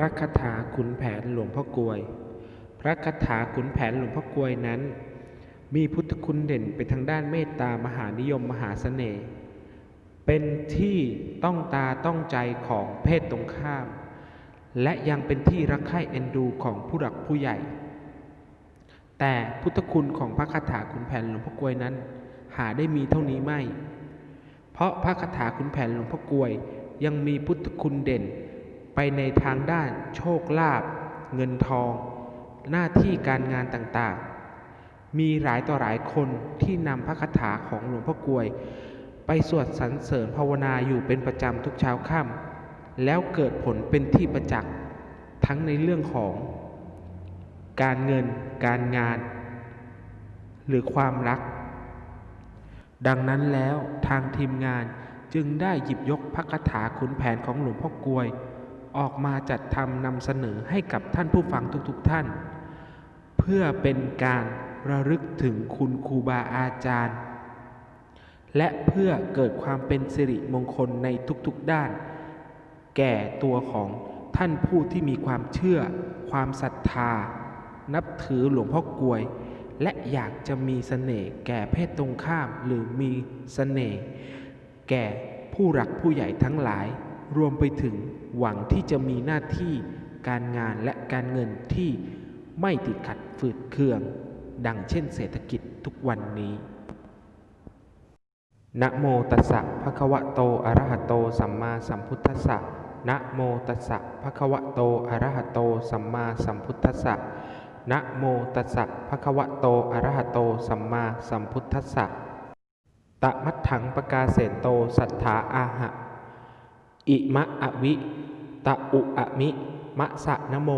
ระคาถาขุนแผนหลวงพ่อกลวย พระคาถาขุนแผนหลวงพ่อกลวยนั้น มีพุทธคุณเด่นไปทางด้านเมตตามหานิยมมหาเสน่ห์ เป็นที่ต้องตาต้องใจของเพศตรงข้าม และยังเป็นที่รักใคร่เอ็นดูของผู้หลักผู้ใหญ่ แต่พุทธคุณของพระคาถาขุนแผนหลวงพ่อกลวยนั้น หาได้มีเท่านี้ไม่ เพราะพระคาถาขุนแผนหลวงพ่อกลวยยังมีพุทธคุณเด่น ในทางด้านโชคลาภเงินทอง หน้าที่การงานต่างๆ มีหลายต่อหลายคนที่นำพระคาถาของหลวงพ่อกลวย ไปสวดสรรเสริญภาวนาอยู่เป็นประจำทุกเช้าค่ำแล้วเกิดผลเป็นที่ประจักษ์ทั้งในเรื่องของ การเงิน การงาน หรือความรัก ดังนั้นแล้วทางทีมงานจึงได้หยิบยกพระคาถาขุนแผนของหลวงพ่อกลวย ออกมาจัดทำนำเสนอให้กับท่านผู้ฟังทุกๆท่าน เพื่อเป็นการระลึกถึงคุณครูบาอาจารย์ และเพื่อเกิดความเป็นสิริมงคลในทุกๆด้าน แก่ตัวของท่านผู้ที่มีความเชื่อ ความศรัทธา นับถือหลวงพ่อกลวย และอยากจะมีเสน่ห์แก่เพศตรงข้ามหรือมีเสน่ห์แก่ผู้รักผู้ใหญ่ทั้งหลาย รวมไปถึงหวังที่จะมีหน้าที่การงานและการเงินที่ไม่ติดขัดฝืดเคือง ดังเช่นเศรษฐกิจทุกวันนี้นะโมตัสสะภะคะวะโตอะระหะโตสัมมาสัมพุทธัสสะนะโมตัสสะภะคะวะโตอะระหะโตสัมมาสัมพุทธัสสะนะโมตัสสะภะคะวะโตอะระหะโตสัมมาสัมพุทธัสสะตะมัตถังปกาเสนโตสัทธาอาหะ อิมะอะวิ ตะอุอะมิ มะสะนโม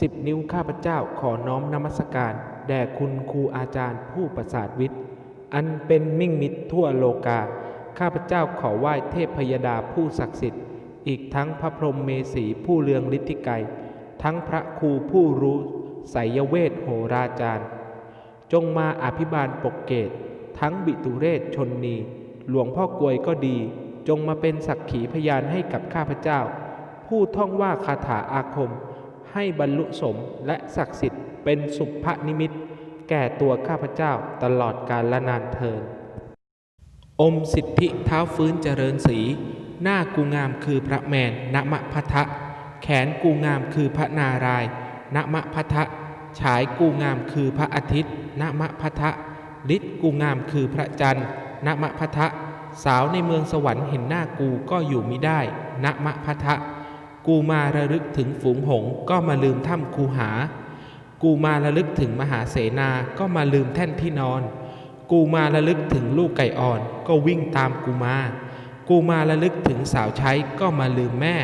สิบนิ้วข้าพเจ้าขอน้อมนมัสการ แด่คุณครูอาจารย์ผู้ประสาทวิทย์ อันเป็นมิ่งมิตรทั่วโลกา ข้าพเจ้าขอไหว้เทพพยดาผู้ศักดิ์สิทธิ์ อีกทั้งพระพรหมเมสีผู้เลืองฤทธิไกรทั้งพระครูผู้รู้ไสยเวทโหราจารย์ จงมาอภิบาลปกเกต ทั้งบิตุเรศชนนี หลวงพ่อกลวยก็ดี จงมาเป็นสักขีพยานให้กับข้าพเจ้า ผู้ท่องว่าคาถาอาคม ให้บรรลุสมและศักดิ์สิทธิ์เป็นสุภนิมิต แก่ตัวข้าพเจ้าตลอดกาลละนานเทิน อมสิทธิเท้าฟื้นเจริญสีหน้ากูงามคือพระแมนนมะพทะ แขนกูงามคือพระนารายณมะพทะ ฉายกูงามคือพระอาทิตย์นมะพทะฤทธิ์กูงามคือพระจันทร์นมะพทะ สาวในเมืองสวรรค์เห็นหน้ากูก็อยู่มิได้นมะพัทะ กูมาระลึกถึงฝูงหงก็มาลืมถ้ำคูหา กูมาระลึกถึงมหาเสนาก็มาลืมแท่นที่นอน กูมาระลึกถึงลูกไก่อ่อนก็วิ่งตามกูมา กูมาระลึกถึงสาวใช้ก็มาลืมแม่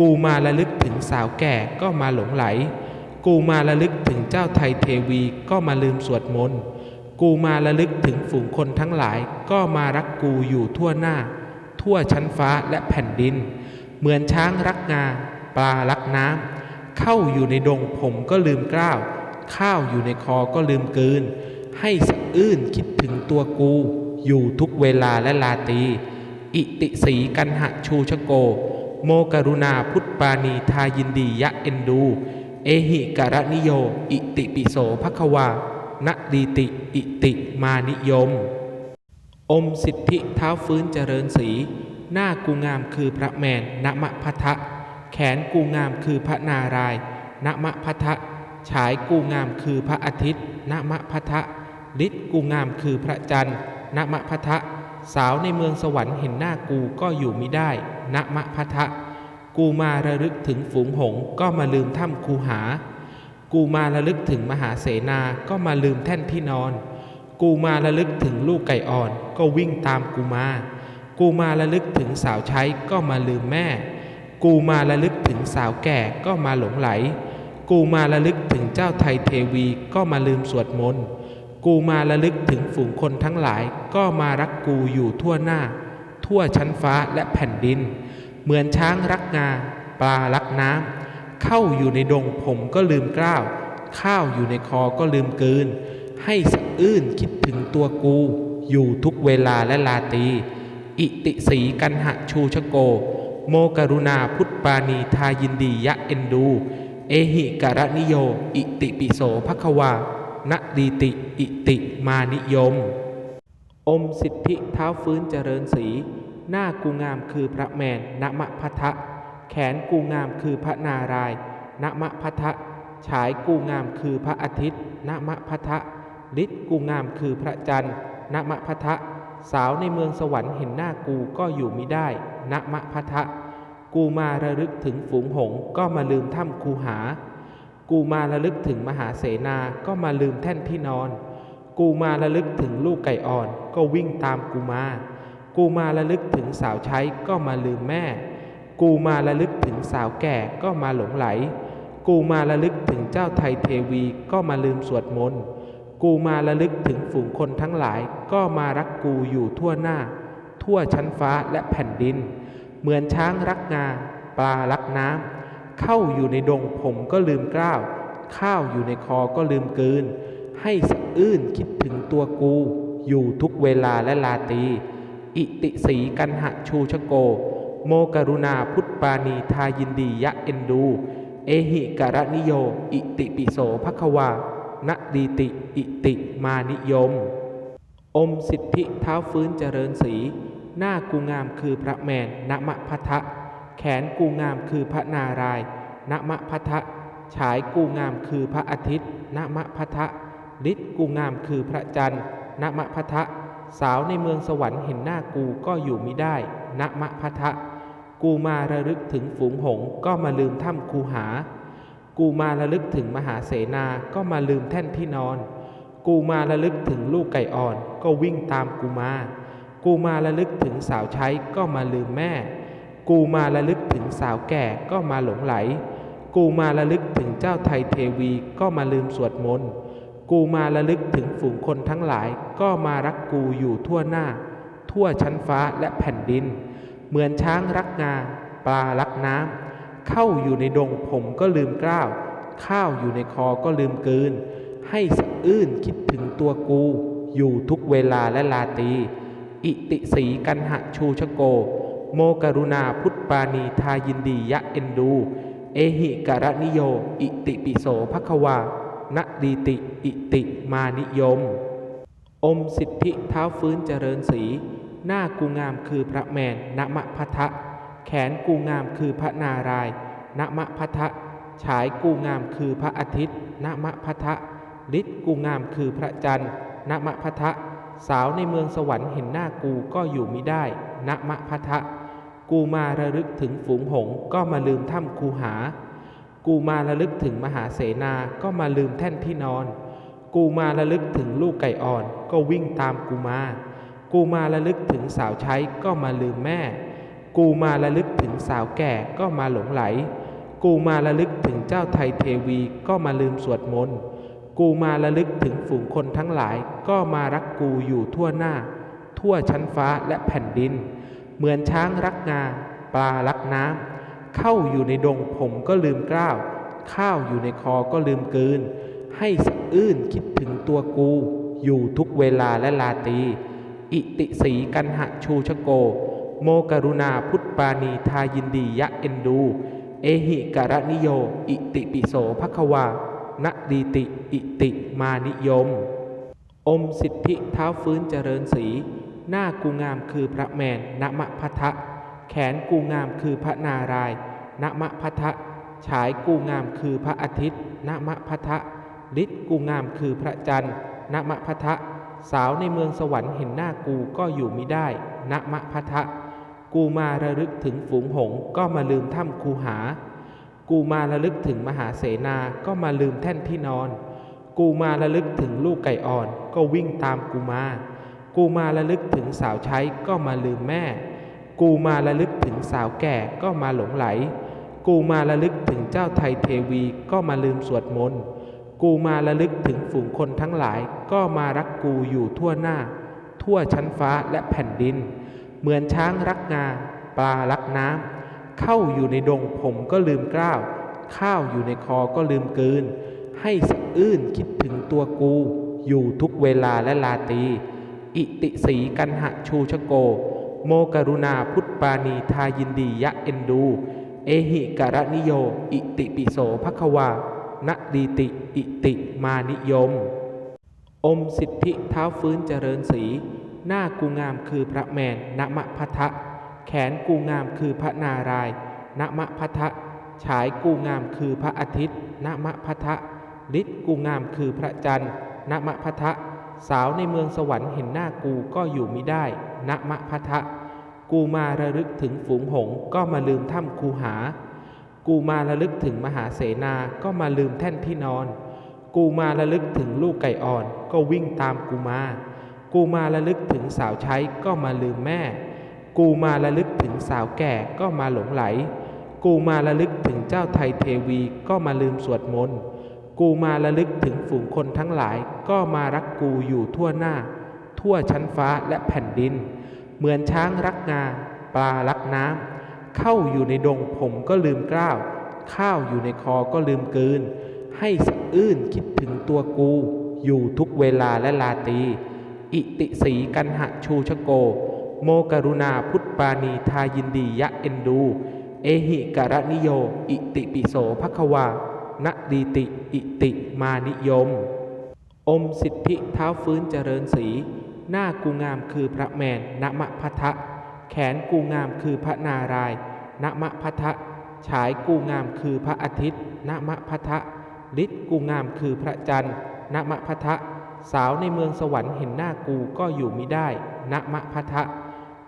กูมาระลึกถึงสาวแก่ก็มาหลงไหล กูมาระลึกถึงเจ้าไทยเทวีก็มาลืมสวดมนต์ กูมาระลึกถึงฝูงคนทั้งหลาย ก็มารักกูอยู่ทั่วหน้า ทั่วชั้นฟ้าและแผ่นดิน เหมือนช้างรักงา ปลารักน้ำเข้าอยู่ในดงผมก็ลืมกล้าว ข้าวอยู่ในคอก็ลืมกืน ให้สะอื้นคิดถึงตัวกู อยู่ทุกเวลาและลาตี อิติสีกันหะชูชโก โมกรุณาพุทธปานีทายินดียะเอ็นดู เอหิกรนิโย อิติปิโสภควา ณดีติอิติมานิยม อมสิทธิเท้าฟื้นเจริญสีหน้ากูงามคือพระแมนนมะพทะ แขนกูงามคือพระนารายณ์นมะพทะ ฉายกูงามคือพระอาทิตย์นมะพทะฤทธิ์กูงามคือพระจันทร์นมะพทะ สาวในเมืองสวรรค์เห็นหน้ากูก็อยู่มิได้นมะพทะ กูมาระลึกถึงฝูงหงก็มาลืมถ้ำคูหา กูมาระลึกถึงมหาเสนาก็มาลืมแท่นที่นอน กูมาระลึกถึงลูกไก่อ่อนก็วิ่งตามกูมา กูมาระลึกถึงสาวใช้ก็มาลืมแม่ กูมาระลึกถึงสาวแก่ก็มาหลงไหล กูมาระลึกถึงเจ้าไทยเทวีก็มาลืมสวดมนต์ กูมาระลึกถึงฝูงคนทั้งหลาย ก็มารักกูอยู่ทั่วหน้า ทั่วชั้นฟ้าและแผ่นดิน เหมือนช้างรักงา ปลารักน้ำ เข้าอยู่ในดงผมก็ลืมกล้าว ข้าวอยู่ในคอก็ลืมกืน ให้สะอื้นคิดถึงตัวกู อยู่ทุกเวลาและลาตี อิติสีกันหะชูชโก โมกรุณาพุทธปานีทายินดียะเอ็นดู เอหิการนิโย อิติปิโสภควานะดีติ อิติมานิยม อมสิทธิเท้าฟื้นเจริญศีหน้ากูงามคือพระแมนนมะพัทะ แขนกูงามคือพระนารายณ์นมะพัทะฉายกูงามคือพระอาทิตย์นมะพัทะฤทธิ์กูงามคือพระจันทร์นมะพัทะสาวในเมืองสวรรค์เห็นหน้ากูก็อยู่ไมิได้นมะพัทะกูมาระลึกถึงฝูงหงก็มาลืมถ้ำคูหา กูมาระลึกถึงมหาเสนาก็มาลืมแท่นที่นอน กูมาระลึกถึงลูกไก่อ่อน ก็วิ่งตามกูมา กูมาระลึกถึงสาวใช้ก็มาลืมแม่ กูมาระลึกถึงสาวแก่ก็มาหลงไหล กูมาระลึกถึงเจ้าไทยเทวีก็มาลืมสวดมนต์ กูมาระลึกถึงฝูงคนทั้งหลาย ก็มารักกูอยู่ทั่วหน้า ทั่วชั้นฟ้าและแผ่นดิน เหมือนช้างรักงา ปลารักน้ำ เข้าอยู่ในดงผมก็ลืมกล้าว ข้าวอยู่ในคอก็ลืมกืน ให้สะอื้นคิดถึงตัวกู อยู่ทุกเวลาและลาตี อิติสีกันหะชูชโก โมกรุณาพุทธปานีทายินดียะเอ็นดู เอหิการนิโย อิติปิโสภควานะดีติ อิติมานิยม อมสิทธิเท้าฟื้นเจริญศรีหน้ากูงามคือพระแมนนมะพทะ แขนกูงามคือพระนารายณมะพทะ ฉายกูงามคือพระอาทิตย์นมะพทะฤทธิ์กูงามคือพระจันทร์นมะพทะ สาวในเมืองสวรรค์เห็นหน้ากูก็อยู่มิได้นมะพทะ กูมาระลึกถึงฝูงหงก็มาลืมถ้ำคูหา กูมาระลึกถึงมหาเสนาก็มาลืมแท่นที่นอน กูมาระลึกถึงลูกไก่อ่อนก็วิ่งตามกูมา กูมาระลึกถึงสาวใช้ก็มาลืมแม่ กูมาระลึกถึงสาวแก่ก็มาหลงไหล กูมาระลึกถึงเจ้าไทยเทวีก็มาลืมสวดมนต์ กูมาระลึกถึงฝูงคนทั้งหลาย ก็มารักกูอยู่ทั่วหน้า ทั่วชั้นฟ้าและแผ่นดิน เหมือนช้างรักงา ปลารักน้ำเข้าอยู่ในดงผมก็ลืมกล้าว ข้าวอยู่ในคอก็ลืมกืน ให้สะอื้นคิดถึงตัวกู อยู่ทุกเวลาและลาตี อิติสีกันหะชูชโก โมกรุณาพุทธปานีทายินดียะเอ็นดู เอหิการนิโย อิติปิโสภควานดีติ อิติมานิยม อมสิทธิเท้าฟื้นเจริญศี หน้ากูงามคือพระแมนนมะพทะ แขนกูงามคือพระนารายณ์นมะพทะ ฉายกูงามคือพระอาทิตย์นมะพทะฤทธิ์กูงามคือพระจันทร์นมะพทะ สาวในเมืองสวรรค์เห็นหน้ากูก็อยู่มิได้นมะพทะ กูมาระลึกถึงฝูงหงก็มาลืมถ้ำคูหา กูมาระลึกถึงมหาเสนาก็มาลืมแท่นที่นอน กูมาระลึกถึงลูกไก่อ่อนก็วิ่งตามกูมา กูมาระลึกถึงสาวใช้ก็มาลืมแม่ กูมาระลึกถึงสาวแก่ก็มาหลงไหล กูมาระลึกถึงเจ้าไทยเทวีก็มาลืมสวดมนต์กูมาระลึกถึงฝูงคนทั้งหลาย ก็มารักกูอยู่ทั่วหน้า ทั่วชั้นฟ้าและแผ่นดิน เหมือนช้างรักงา ปลารักน้ำเข้าอยู่ในดงผมก็ลืมกล้าว ข้าวอยู่ในคอก็ลืมกืน ให้สะอื้นคิดถึงตัวกู อยู่ทุกเวลาและลาตี อิติสีกันหะชูชโก โมกรุณาพุทธปานีทายินดียะเอนดู เอหิการนิโย อิติปิโสภควานะดีติ อิติมานิยม อมสิทธิเท้าฟื้นเจริญศรีหน้ากูงามคือพระแมนนมะพทะ แขนกูงามคือพระนารายณ์นมะพทะ ฉายกูงามคือพระอาทิตย์นมะพทะฤทธิ์กูงามคือพระจันทร์นมะพทะ สาวในเมืองสวรรค์เห็นหน้ากูก็อยู่มิได้นมะพัทะ กูมาระลึกถึงฝูงหงก็มาลืมถ้ำคูหา กูมาระลึกถึงมหาเสนาก็มาลืมแท่นที่นอน กูมาระลึกถึงลูกไก่อ่อนก็วิ่งตามกูมา กูมาระลึกถึงสาวใช้ก็มาลืมแม่ กูมาระลึกถึงสาวแก่ก็มาหลงไหล กูมาระลึกถึงเจ้าไทยเทวีก็มาลืมสวดมนต์ กูมาระลึกถึงฝูงคนทั้งหลาย ก็มารักกูอยู่ทั่วหน้า ทั่วชั้นฟ้าและแผ่นดิน เหมือนช้างรักงา ปลารักน้ำเข้าอยู่ในดงผมก็ลืมกล้าว ข้าวอยู่ในคอก็ลืมกลืน ให้สะอื้นคิดถึงตัวกู อยู่ทุกเวลาและลาตี อิติสีกันหะชูชโก โมกรุณาพุทธปานีทายินดียะเอ็นดู เอหิกรณิโย อิติปิโสภควา นดีติอิติมานิยม อมสิทธิเท้าฟื้นเจริญศรีหน้ากูงามคือพระแมนนมะพัทะแขนกูงามคือพระนารายณมะพัทะฉายกูงามคือพระอาทิตย์นมะพัทะฤทธิ์กูงามคือพระจันทร์นมะพัทะสาวในเมืองสวรรค์เห็นหน้ากูก็อยู่มิได้นมะพัทะกูมาระลึกถึงฝูงหงก็มาลืมถ้ำคูหา กูมาระลึกถึงมหาเสนาก็มาลืมแท่นที่นอน กูมาระลึกถึงลูกไก่อ่อนก็วิ่งตามกูมา กูมาระลึกถึงสาวใช้ก็มาลืมแม่ กูมาระลึกถึงสาวแก่ก็มาหลงไหล กูมาระลึกถึงเจ้าไทยเทวีก็มาลืมสวดมนต์กูมาระลึกถึงฝูงคนทั้งหลาย ก็มารักกูอยู่ทั่วหน้า ทั่วชั้นฟ้าและแผ่นดิน เหมือนช้างรักงา ปลารักน้ำ เข้าอยู่ในดงผมก็ลืมกล้าว ข้าวอยู่ในคอก็ลืมกืน ให้สะอื้นคิดถึงตัวกู อยู่ทุกเวลาและลาตี อิติสีกันหะชูชโก โมกรุณาพุทธปานีทายินดียะเอนดู เอหิกรณิโย อิติปิโสภควานะดีติ อิติมานิยม อมสิทธิเท้าฟื้นเจริญศรีหน้ากูงามคือพระแมนนมะพัทะ แขนกูงามคือพระนารายณ์นมะพัทะฉายกูงามคือพระอาทิตย์นมะพัทะฤทธิ์กูงามคือพระจันทร์นมะพัทะสาวในเมืองสวรรค์เห็นหน้ากูก็อยู่ไมิได้นมะพัทะ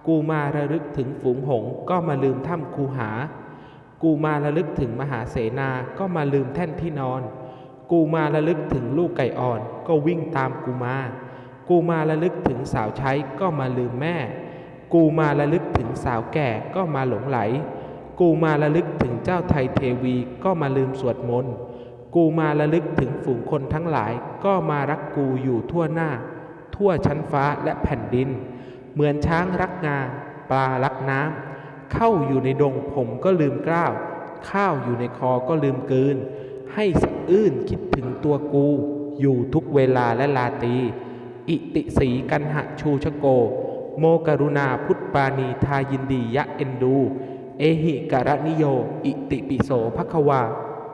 กูมาระลึกถึงฝูงหงก็มาลืมถ้ำคูหา กูมาระลึกถึงมหาเสนาก็มาลืมแท่นที่นอน กูมาระลึกถึงลูกไก่อ่อน ก็วิ่งตามกูมา กูมาระลึกถึงสาวใช้ก็มาลืมแม่ กูมาระลึกถึงสาวแก่ก็มาหลงไหล กูมาระลึกถึงเจ้าไทยเทวีก็มาลืมสวดมนต์ กูมาระลึกถึงฝูงคนทั้งหลาย ก็มารักกูอยู่ทั่วหน้า ทั่วชั้นฟ้าและแผ่นดิน เหมือนช้างรักงา ปลารักน้ำ เข้าอยู่ในดงผมก็ลืมกล้าว ข้าวอยู่ในคอก็ลืมกลืน ให้สะอื้นคิดถึงตัวกู อยู่ทุกเวลาและลาตี อิติสีกันหะชูชโก โมกรุณาพุทธปานีทายินดียะเอ็นดู เอหิกรณิโย อิติปิโสภควา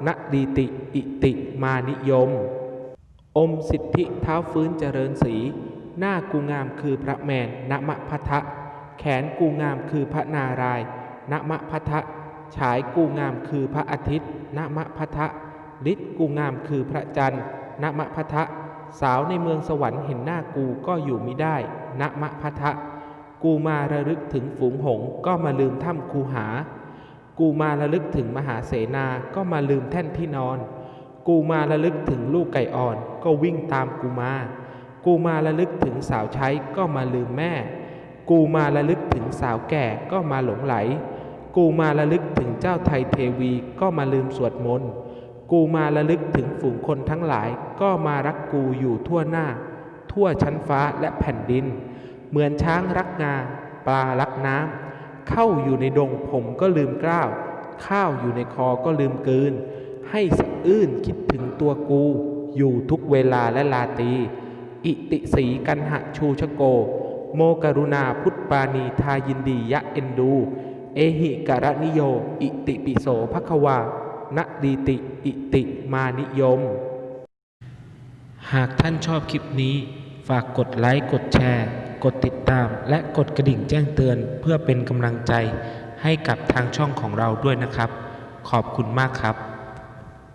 นะดีติ อิติมานิยม อมสิทธิเท้าฟื้นเจริญศรีหน้ากูงามคือพระแมนนมะพทะ แขนกูงามคือพระนารายณมะพทะ ฉายกูงามคือพระอาทิตย์นมะพทะฤทธิ์กูงามคือพระจันทร์นมะพทะ สาวในเมืองสวรรค์เห็นหน้ากูก็อยู่ไมิได้นมะพทะ กูมาระลึกถึงฝูงหงก็มาลืมถ้ำคูหา กูมาระลึกถึงมหาเสนาก็มาลืมแท่นที่นอน กูมาระลึกถึงลูกไก่อ่อนก็วิ่งตามกูมา กูมาระลึกถึงสาวใช้ก็มาลืมแม่ กูมาระลึกถึงสาวแก่ก็มาหลงไหล กูมาระลึกถึงเจ้าไทยเทวีก็มาลืมสวดมนต์ กูมาระลึกถึงฝูงคนทั้งหลาย ก็มารักกูอยู่ทั่วหน้า ทั่วชั้นฟ้าและแผ่นดิน เหมือนช้างรักงา ปลารักน้ำเข้าอยู่ในดงผมก็ลืมกล้าว ข้าวอยู่ในคอก็ลืมกืน ให้สะอื้นคิดถึงตัวกู อยู่ทุกเวลาและลาตี อิติสีกันหะชูชโก โมกรุณาพุทธปานีทายินดียะเอ็นดู เอหิกรณิโย อิติปิโสภควานะดีติ อิติมานิยม หากท่านชอบคลิปนี้ ฝากกดไลค์ กดแชร์ กดติดตามและกดกระดิ่งแจ้งเตือนเพื่อเป็นกำลังใจให้กับทางช่องของเราด้วยนะครับ ขอบคุณมากครับ